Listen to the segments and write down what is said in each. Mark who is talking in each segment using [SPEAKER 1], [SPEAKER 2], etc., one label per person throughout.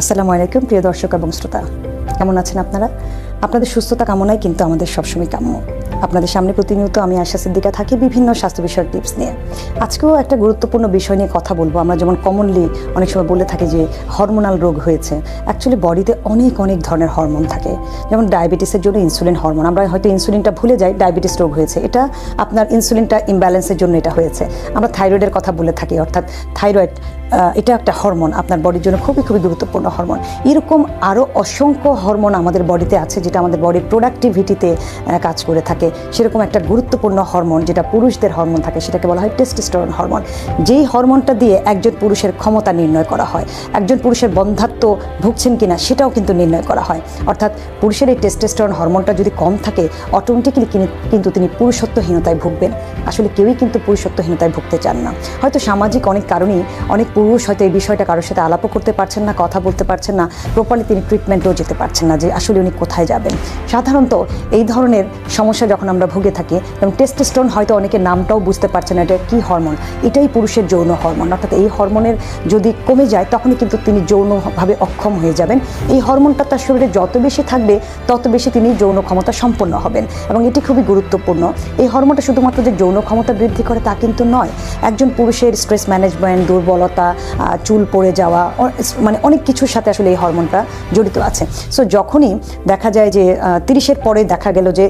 [SPEAKER 1] আসসালামু আলাইকুম, প্রিয় দর্শক এবং শ্রোতা। কেমন আছেন আপনারা? আপনাদের সুস্থতা কামনায় কিন্তু আমাদের সবসময় কাম্য। আপনাদের সামনে প্রতিনিয়ত আমি আশা সিদ্দিকা থাকি বিভিন্ন স্বাস্থ্য বিষয়ক টিপস নিয়ে। আজকেও একটা গুরুত্বপূর্ণ বিষয় নিয়ে কথা বলব। আমরা যেমন কমনলি অনেক সময় বলে থাকি যে হরমোনাল রোগ হয়েছে। অ্যাকচুয়ালি বডিতে অনেক অনেক ধরনের হরমোন থাকে। যেমন ডায়াবেটিসের জন্য ইনসুলিন হরমোন আমরা হয়তো ইনসুলিনটা ভুলে যাই ডায়াবেটিস রোগ হয়েছে। এটা আপনার ইনসুলিনটা ইমব্যালেন্সের জন্য এটা হয়েছে। আমরা থাইরয়েডের কথা বলে থাকি, অর্থাৎ থাইরয়েড এটা একটা হরমোন, আপনার বডির জন্য খুবই খুবই গুরুত্বপূর্ণ হরমোন। এরকম আরও অসংখ্য হরমোন আমাদের বডিতে আছে যেটা আমাদের বডির প্রোডাক্টিভিটিতে কাজ করে থাকে। সেরকম একটা গুরুত্বপূর্ণ হরমোন যেটা পুরুষদের হরমোন থাকে, সেটাকে বলা হয় টেস্টোস্টেরন হরমোন। যেই হরমোনটা দিয়ে একজন পুরুষের ক্ষমতা নির্ণয় করা হয়, একজন পুরুষের বন্ধাত্ব ভুগছেন কিনা সেটাও কিন্তু নির্ণয় করা হয়। অর্থাৎ পুরুষের এই টেস্টোস্টেরন হরমোনটা যদি কম থাকে অটোমেটিক্যালি কিন্তু তিনি পুরুষত্বহীনতায় ভুগবেন। আসলে কেউই কিন্তু পুরুষত্বহীনতায় ভুগতে চান না। হয়তো সামাজিক অনেক কারণেই অনেক পুরুষ হয়তো এই বিষয়টা কারোর সাথে আলাপও করতে পারছেন না, কথা বলতে পারছেন না প্রপারলি তিনি ট্রিটমেন্টও যেতে পারছেন না যে আসলে উনি কোথায় যাবেন। সাধারণত এই ধরনের সমস্যা যখন আমরা ভুগে থাকি, এবং টেস্টোস্টেরন হয়তো অনেকে নামটাও বুঝতে পারছে না এটা কী হরমোন এটাই পুরুষের যৌন হরমোন অর্থাৎ এই হরমোনের যদি কমে যায়, তখনই কিন্তু তিনি যৌনভাবে অক্ষম হয়ে যাবেন। এই হরমোনটা তার শরীরে যত বেশি থাকবে, তত বেশি তিনি যৌন ক্ষমতা সম্পন্ন হবেন, এবং এটি খুবই গুরুত্বপূর্ণ। এই হরমোনটা শুধুমাত্র যে যৌন ক্ষমতা বৃদ্ধি করে তা কিন্তু নয়, একজন পুরুষের স্ট্রেস ম্যানেজমেন্ট দুর্বলতা চুল পড়ে যাওয়া মানে অনেক কিছুর সাথে আসলে এই হরমোনটা জড়িত আছে। সো যখনই দেখা যায় যে তিরিশের পরে দেখা গেল যে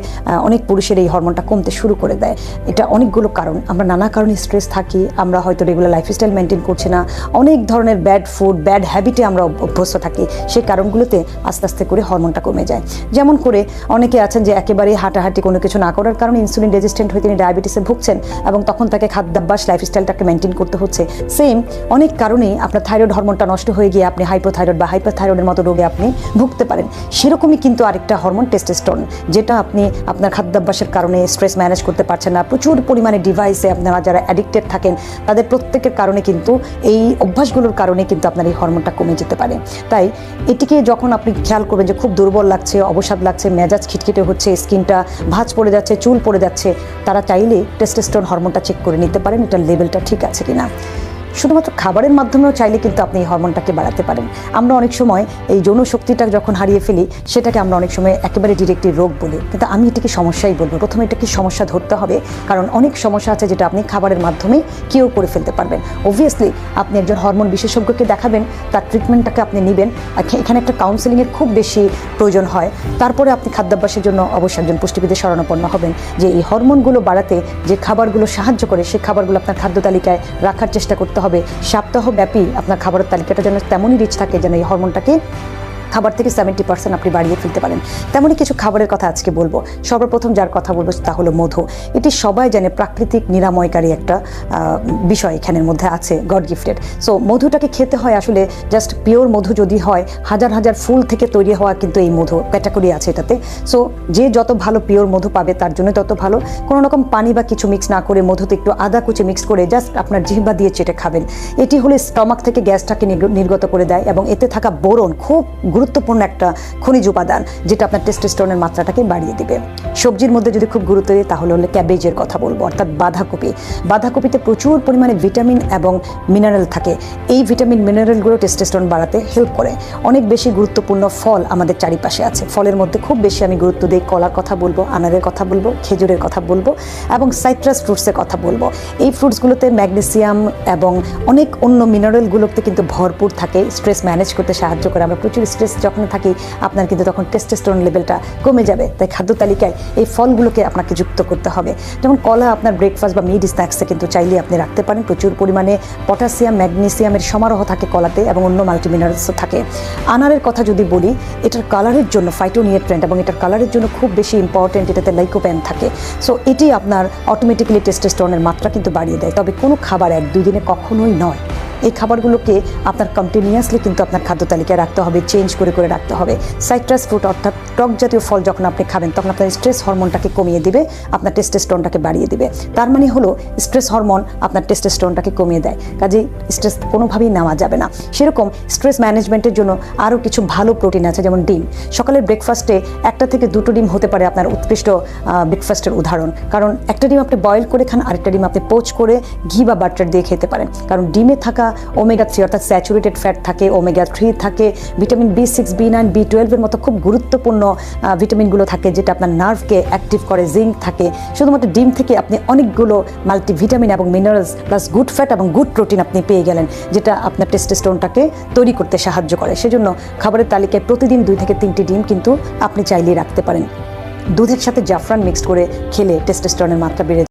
[SPEAKER 1] অনেক পুরুষের এই হরমোনটা কমতে শুরু করে দেয়। এটা অনেকগুলো কারণ। আমরা নানা কারণে স্ট্রেস থাকি, আমরা হয়তো রেগুলার লাইফস্টাইল মেনটেন করছি না। অনেক ধরনের ব্যাড ফুড ব্যাড হ্যাবিটে আমরা অভ্যস্ত থাকি। সেই কারণগুলোতে আস্তে আস্তে করে হরমোনটা কমে যায়। যেমন করে অনেকে আছেন যে একেবারে হাঁটাহাঁটি কোনো কিছু না করার কারণে ইনসুলিন রেজিস্ট্যান্ট হয়ে তিনি ডায়াবেটিসে ভুগছেন এবং তখন তাকে খাদ্যাভ্যাস লাইফস্টাইলটাকে মেনটেন করতে হচ্ছে। সেম অনেক কারণেই আপনার থাইরয়েড হরমোনটা নষ্ট হয়ে গিয়ে আপনি হাইপোথাইরয়েড বা হাইপারথাইরয়েডের মতো রোগে আপনি ভুগতে পারেন। সেরকমই কিন্তু আরেকটা হরমোন টেস্টেস্টন যেটা আপনি আপনার খাদ্যাভ্যাসের কারণে স্ট্রেস ম্যানেজ করতে পারছেন না। প্রচুর পরিমাণে ডিভাইসে আপনারা যারা অ্যাডিক্টেড থাকেন, তাদের প্রত্যেকের কারণে কিন্তু এই অভ্যাসগুলোর কারণে কিন্তু আপনার এই হরমোনটা কমে যেতে পারে। তাই এটিকে যখন আপনি খেয়াল করবেন যে খুব দুর্বল লাগছে, অবসাদ লাগছে, মেজাজ খিটখিটে হচ্ছে, স্কিনটা ভাঁজ পড়ে যাচ্ছে, চুল পড়ে যাচ্ছে, তারা চাইলে টেস্টেস্টন হরমোনটা চেক করে নিতে পারেন এটার লেভেলটা ঠিক আছে কিনা। শুধুমাত্র খাবারের মাধ্যমেও চাইলে কিন্তু আপনি এই হরমোনটাকে বাড়াতে পারেন। আমরা অনেক সময় এই যৌন শক্তিটা যখন হারিয়ে ফেলি, সেটাকে আমরা অনেক সময় একেবারে ডিরেক্টলি রোগ বলি। কিন্তু আমি এটাকে সমস্যাই বলব। প্রথমে এটাকে সমস্যা ধরতে হবে, কারণ অনেক সমস্যা আছে যেটা আপনি খাবারের মাধ্যমে কিওর করে ফেলতে পারবেন। অবভিয়াসলি আপনি একজন হরমোন বিশেষজ্ঞকে দেখাবেন, তার ট্রিটমেন্টটাকে আপনি নেবেন। এখানে একটা কাউন্সেলিংয়ের খুব বেশি প্রয়োজন হয়। তারপরে আপনি খাদ্যাভ্যাসের জন্য অবশ্যই একজন পুষ্টিবিদের শরণাপন্ন হবেন যে এই হরমোনগুলো বাড়াতে যে খাবারগুলো সাহায্য করে, সেই খাবারগুলো আপনার খাদ্য তালিকায় রাখার চেষ্টা করতে হবে। সপ্তাহব্যাপী আপনার খাবারের তালিকাটা যেন তেমনই রিচ থাকে যেন এই হরমোনটাকে খাবার থেকে সেভেন্টি পার্সেন্ট আপনি বাড়িয়ে ফেলতে পারেন। তেমনই কিছু খাবারের কথা আজকে বলব। সর্বপ্রথম যার কথা বলব তা হলো মধু। এটি সবাই জানে প্রাকৃতিক নিরাময়কারী একটা বিষয় এখানের মধ্যে আছে গড গিফটেড সো মধুটাকে খেতে হয় আসলে জাস্ট পিওর মধু যদি হয়, হাজার হাজার ফুল থেকে তৈরি হওয়া কিন্তু এই মধু ক্যাটাগরি আছে এটাতে। সো যে যত ভালো পিওর মধু পাবে তার জন্য তত ভালো। কোনো রকম পানি বা কিছু মিক্স না করে মধুতে একটু আদা কুচি মিক্স করে জাস্ট আপনার জিহ্বা দিয়ে চেটে খাবেন। এটি হলে স্টমাক থেকে গ্যাসটাকে নির্গত করে দেয় এবং এতে থাকা বোরন খুব গুরুত্বপূর্ণ একটা খনিজ উপাদান, যেটা আপনার টেস্টোস্টেরনের মাত্রাটাকে বাড়িয়ে দিবে। সবজির মধ্যে যদি খুব গুরুত্ব দিই, তাহলে হলে ক্যাবেজের কথা বলব, অর্থাৎ বাঁধাকপি। বাঁধাকপিতে প্রচুর পরিমাণে ভিটামিন এবং মিনারেল থাকে। এই ভিটামিন মিনারেলগুলো টেস্টোস্টেরন বাড়াতে হেল্প করে। অনেক বেশি গুরুত্বপূর্ণ ফল আমাদের চারিপাশে আছে। ফলের মধ্যে খুব বেশি আমি গুরুত্ব দিই, কলার কথা বলব, আনারের কথা বলব, খেজুরের কথা বলব এবং সাইট্রাস ফ্রুটসের কথা বলব। এই ফ্রুটসগুলোতে ম্যাগনেসিয়াম এবং অনেক অন্য মিনারেলগুলোতে কিন্তু ভরপুর থাকে। স্ট্রেস ম্যানেজ করতে সাহায্য করে। আমরা প্রচুর স্ট্রেস যখন থাকি, আপনার কিন্তু তখন টেস্টোস্টেরন লেভেলটা কমে যাবে। তাই খাদ্য তালিকায় এই ফলগুলোকে আপনাকে যুক্ত করতে হবে। যেমন কলা, আপনার ব্রেকফাস্ট বা মিড স্ন্যাক্সে কিন্তু চাইলে আপনি রাখতে পারেন। প্রচুর পরিমাণে পটাশিয়াম ম্যাগনেসিয়ামের সমারোহ থাকে কলাতে এবং অন্য মাল্টিমিনারেলসও থাকে। আনারের কথা যদি বলি, এটার কালারের জন্য ফাইটোনিয়েট্রেন্ট এবং এটার কালারের জন্য খুব বেশি ইম্পর্টেন্ট এটাতে লাইকোপ্যান থাকে। সো এটি আপনার অটোমেটিক্যালি টেস্টোস্টেরনের মাত্রা কিন্তু বাড়িয়ে দেয়। তবে কোনো খাবার এক দুই দিনে কখনোই নয়। এই খাবারগুলোকে আপনার কন্টিনিউয়াসলি কিন্তু আপনার খাদ্য তালিকায় রাখতে হবে চেঞ্জ করে করে রাখতে হবে। সাইট্রাস ফ্রুট অর্থাৎ টক জাতীয় ফল যখন আপনি খাবেন, তখন আপনার স্ট্রেস হরমোনটাকে কমিয়ে দিবে, আপনার টেস্টেস্টনটাকে বাড়িয়ে দিবে। তার মানে হলো স্ট্রেস হরমোন আপনার টেস্টেস্টনটাকে কমিয়ে দেয়। কাজেই স্ট্রেস কোনোভাবেই নেওয়া যাবে না। সেরকম স্ট্রেস ম্যানেজমেন্টের জন্য আরও কিছু ভালো প্রোটিন আছে, যেমন ডিম। সকালের ব্রেকফাস্টে একটা থেকে দুটো ডিম হতে পারে আপনার উৎকৃষ্ট ব্রেকফাস্টের উদাহরণ। কারণ একটা ডিম আপনি বয়েল করে খান, আরেকটা ডিম আপনি পোচ করে ঘি বা বাটার দিয়ে খেতে পারেন। কারণ ডিমে থাকা ওমেগা থ্রি অর্থাৎ স্যাচুরেটেড ফ্যাট থাকে ওমেগা থ্রি থাকে vitamin B six B nine B টুয়েলভের মতো খুব গুরুত্বপূর্ণ ভিটামিনগুলো থাকে যেটা আপনার নার্ভকে অ্যাক্টিভ করে জিঙ্ক থাকে। শুধুমাত্র ডিম থেকে আপনি অনেকগুলো মাল্টিভিটামিন এবং মিনারেলস প্লাস গুড ফ্যাট এবং গুড প্রোটিন আপনি পেয়ে গেলেন, যেটা আপনার টেস্টোস্টেরনটাকে তৈরি করতে সাহায্য করে। সেজন্য খাবারের তালিকায় প্রতিদিন দুই থেকে তিনটি ডিম কিন্তু আপনি চাইলেই রাখতে পারেন। দুধের সাথে জাফরান মিক্সড করে খেলে টেস্টোস্টেরনের মাত্রা বেড়ে